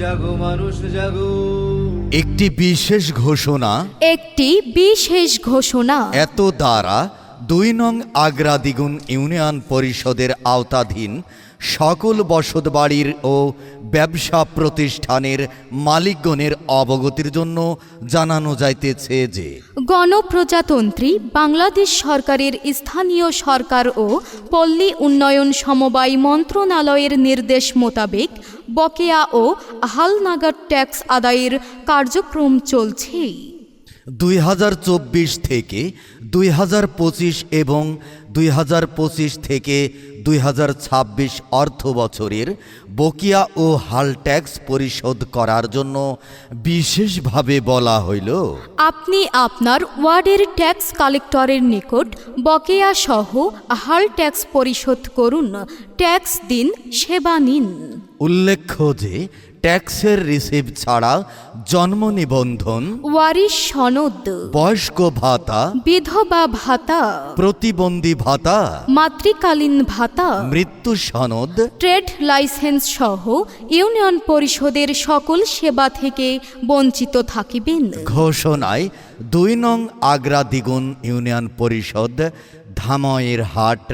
জাগো মানুষ জাগো। একটি বিশেষ ঘোষণা একটি বিশেষ ঘোষণা। এত দ্বারা দুই নং আগ্রা দ্বিগুণ ইউনিয়ন পরিষদের আওতাধীন সকল বসতবাড়ির ও ব্যবসা প্রতিষ্ঠানের মালিকগণের অবগতির জন্য জানানো যাইতেছে যে গণপ্রজাতন্ত্রী বাংলাদেশ সরকারের স্থানীয় সরকার ও পল্লী উন্নয়ন সমবায় মন্ত্রণালয়ের নির্দেশ মোতাবেক বকেয়া ও হালনাগাদ ট্যাক্স আদায়ের কার্যক্রম চলছে দুই হাজার চব্বিশ থেকে দুই হাজার পঁচিশ এবং দুই হাজার পঁচিশ থেকে দুই হাজার ছাব্বিশ অর্থ বছরের বকিয়া ও হাল ট্যাক্স পরিশোধ করার জন্য বিশেষভাবে বলা হইল। আপনি আপনার ওয়ার্ডের ট্যাক্স কালেক্টরের নিকট বকেয়া সহ হাল ট্যাক্স পরিশোধ করুন। ট্যাক্স দিন, সেবা নিন। উল্লেখ্য যে ট্যাক্সের রিসিভ ছাড়া জন্ম নিবন্ধন ওয়ারিশ সনদ বয়স্ক ভাতা বিধবা ভাতা প্রতিবন্ধী ভাতা মাতৃকালীন ভাতা মৃত্যু সনদ ট্রেড লাইসেন্স সহ ইউনিয়ন পরিষদের সকল সেবা থেকে বঞ্চিত থাকিবেন। ঘোষণায় দুই নং আগ্রা দ্বিগুণ ইউনিয়ন পরিষদ ধাময়ের হাট